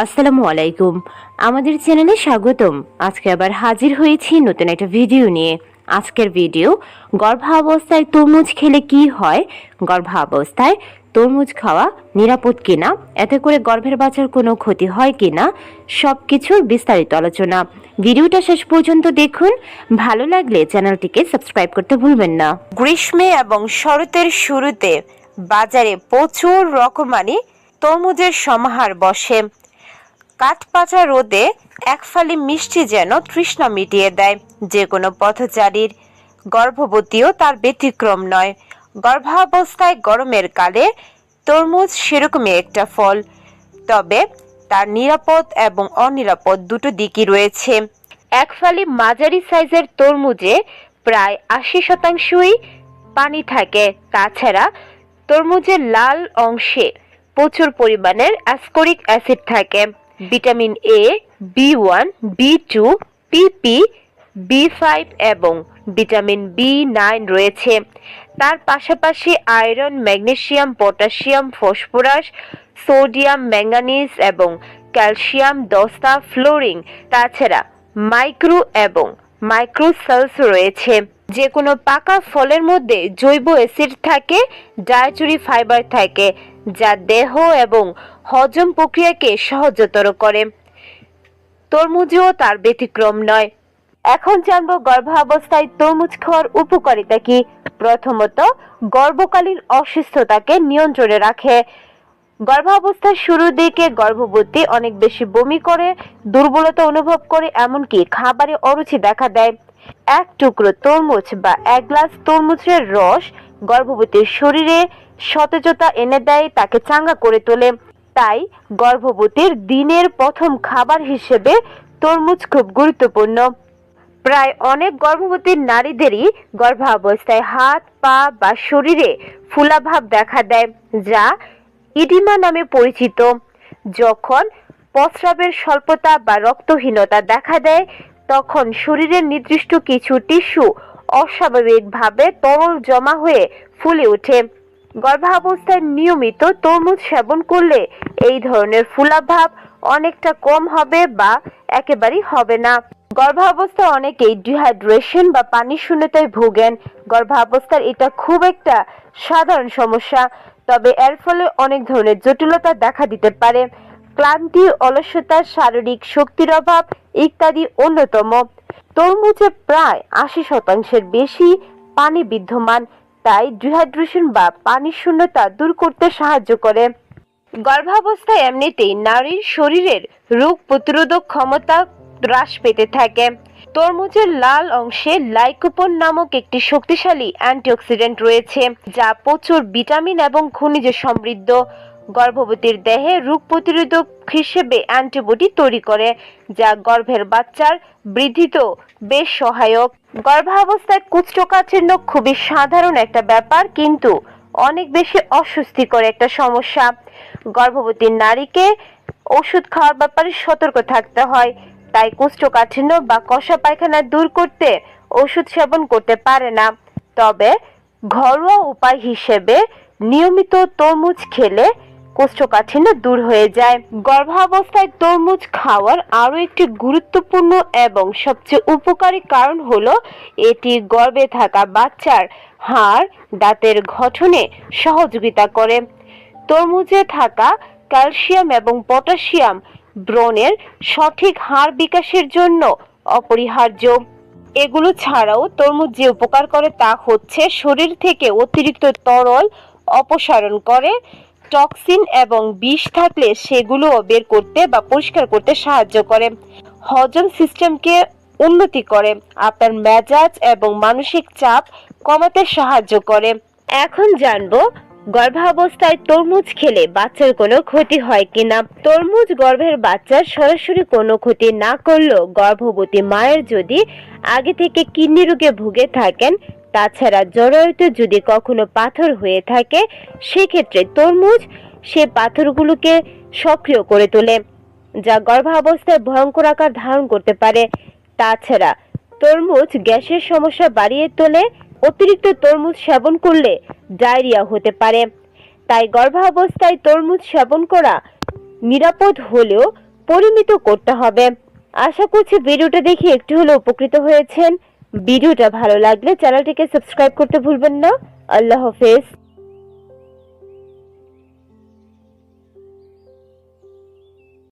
আসসালামু আলাইকুম। আমাদের চ্যানেলে স্বাগতম। আজকে আবার হাজির হয়েছি নতুন একটা ভিডিও নিয়ে। আজকের ভিডিও গর্ভাবস্থায় তরমুজ খেলে কি হয়? গর্ভাবস্থায় তরমুজ খাওয়া নিরাপদ কিনা? এতে করে গর্ভের বাচ্চার কোনো ক্ষতি হয় কিনা? সব কিছুর বিস্তারিত আলোচনা। ভিডিওটা শেষ পর্যন্ত দেখুন। ভালো লাগলে চ্যানেলটিকে সাবস্ক্রাইব করতে ভুলবেন না। গ্রীষ্মে এবং শরতের শুরুতে বাজারে প্রচুর রকমারি তরমুজের সমাহার বসে। কাঠপাচা রোদে এক ফালি মিষ্টি যেন তৃষ্ণা মিটিয়ে দেয়। যে কোনো পথচারীর গর্ভবতীও তার ব্যতিক্রম নয়। গর্ভাবস্থায় গরমের কালে তরমুজ সেরকমই একটা ফল। তবে তার নিরাপদ এবং অনিরাপদ দুটো দিকই রয়েছে। এক ফালি মাঝারি সাইজের তরমুজে প্রায় আশি শতাংশই পানি থাকে। তাছাড়া তরমুজের লাল অংশে প্রচুর পরিমাণের অ্যাসকরিক অ্যাসিড থাকে। Vitamin A B one B two PP B five এবং ভিটামিন বি নাইন রয়েছে। তার পাশাপাশি iron magnesium potassium phosphorus sodium manganese এবং ক্যালসিয়াম দস্তা ফ্লোরিং তাছাড়া মাইক্রো এবং মাইক্রোসেলস রয়েছে। যে কোনো পাকা ফলের মধ্যে জৈব অ্যাসিড থাকে ডায়েটরি ফাইবার থাকে যা দেহ এবং হজম প্রক্রিয়াকে সহজতর করে। তরমুজও তার ব্যতিক্রম নয়। এখন জানব গর্ভাবস্থায় তরমুজ খাওয়ার উপকারিতা কি। প্রথমত, গর্ভকালীন অসুস্থতাকে নিয়ন্ত্রণে রাখে। গর্ভাবস্থার শুরুর দিকে গর্ভবতী অনেক বেশি বমি করে, দুর্বলতা অনুভব করে, এমনকি খাবারে অরুচি দেখা দেয়। এক টুকরো তরমুজ বা এক গ্লাস তরমুজের রস গর্ভবতীর শরীরে সতেজতা এনে দেয়, তাকে চাঙ্গা করে তোলে। তাই গর্ভবতীর দিনের প্রথম খাবার হিসেবে তরমুজ খুব গুরুত্বপূর্ণ। প্রায় অনেক গর্ভবতী নারীদেরই গর্ভাবস্থায় হাত, পা বা শরীরে ফুলাভাব দেখা দেয়, যা ইডিমা নামে পরিচিত। যখন প্রস্রাবের স্বল্পতা বা রক্তহীনতা দেখা দেয়, তখন শরীরের নির্দিষ্ট কিছু টিস্যু অস্বাভাবিকভাবে তরল জমা হয়ে ফুলে ওঠে। গর্ভাবস্থায় নিয়মিত তরমুজ সেবন করলে এই ধরনের ফুলাভাব অনেকটা কম হবে বা একেবারেই হবে না। গর্ভাবস্থায় অনেকেই ডিহাইড্রেশন বা পানি শূন্যতায় ভোগেন। গর্ভাবস্থার এটা খুব একটা সাধারণ সমস্যা, তবে এর ফলে অনেক ধরনের জটিলতা দেখা দিতে পারে। ক্লান্তি, অলসতা, শারীরিক শক্তির অভাব ইত্যাদি অন্যতম। তরমুজে প্রায় আশি শতাংশের বেশি পানি বিদ্যমান তাই ডিহাইড্রেশন বা পানি শূন্যতা দূর করতে সাহায্য করে। গর্ভাবস্থায় এমনিতেই নারীর শরীরের রোগ প্রতিরোধক ক্ষমতা হ্রাস পেতে থাকে। তরমুজের লাল অংশে লাইকোপন নামক একটি শক্তিশালী অ্যান্টিঅক্সিডেন্ট রয়েছে, যা প্রচুর ভিটামিন এবং খনিজ সমৃদ্ধ। গর্ভবতীর দেহে রোগ প্রতিরোধক হিসেবে অ্যান্টিবডি তৈরি করে, যা গর্ভের বাচ্চার বৃদ্ধিতেও বেশ সহায়ক। গর্ভাবস্থায় কুষ্ঠকাঠিন্য খুবই সাধারণ একটা ব্যাপার, কিন্তু অনেক বেশি অস্বস্তিকর একটা সমস্যা। গর্ভবতী নারীকে ওষুধ খাওয়ার ব্যাপারে সতর্ক থাকতে হয়, তাই কুষ্ঠকাঠিন্য বা কষা পায়খানা দূর করতে ওষুধ সেবন করতে পারে না। তবে ঘরোয়া উপায় হিসেবে নিয়মিত তরমুজ খেলে কোষ্ঠকাঠিন্য দূর হয়ে যায়। গর্ভাবস্থায় তরমুজ খাওয়ার আরও একটি গুরুত্বপূর্ণ এবং সবচেয়ে উপকারী কারণ হলো এটি গর্ভে থাকা বাচ্চার হাড় দাঁতের গঠনে সহযোগিতা করে। তরমুজে থাকা ক্যালসিয়াম এবং পটাশিয়াম ব্রণের সঠিক হাড় বিকাশের জন্য অপরিহার্য। এগুলো ছাড়াও তরমুজ যে উপকার করে তা হচ্ছে শরীর থেকে অতিরিক্ত তরল অপসারণ করে। টক্সিন এবং বিষ থাকলে সেগুলোও বের করতে বা পরিষ্কার করতে সাহায্য করে। হজম সিস্টেমকে উন্নতি করে। আপনার মেজাজ এবং মানসিক চাপ কমাতে সাহায্য করে। এখন জানব, গর্ভাবস্থায় তরমুজ খেলে বাচ্চার কোনো ক্ষতি হয় কিনা? তরমুজ গর্ভের বাচ্চার সরাসরি কোনো ক্ষতি না করলেও গর্ভবতী মায়ের যদি আগে থেকে কিডনি রোগে ভুগে থাকেন তাছাড়া জরায়ুতে যদি কখনো পাথর হয়ে থাকে, সেক্ষেত্রে তরমুজ সে পাথরগুলোকে সক্রিয় করে তোলে, যা গর্ভাবস্থায় ভয়ঙ্কর আকার ধারণ করতে পারে। তাছাড়া তরমুজ গ্যাসের সমস্যা বাড়িয়ে তোলে, অতিরিক্ত তরমুজ সেবন করলে ডায়রিয়া হতে পারে। তাই গর্ভাবস্থায় তরমুজ সেবন করা নিরাপদ হলেও পরিমিত করতে হবে। আশা করছি ভিডিওটা দেখে একটু হলেও উপকৃত হয়েছেন। ভিডিওটা ভালো লাগলে চ্যানেলটিকে সাবস্ক্রাইব করতে ভুলবেন না। আল্লাহ হাফেজ।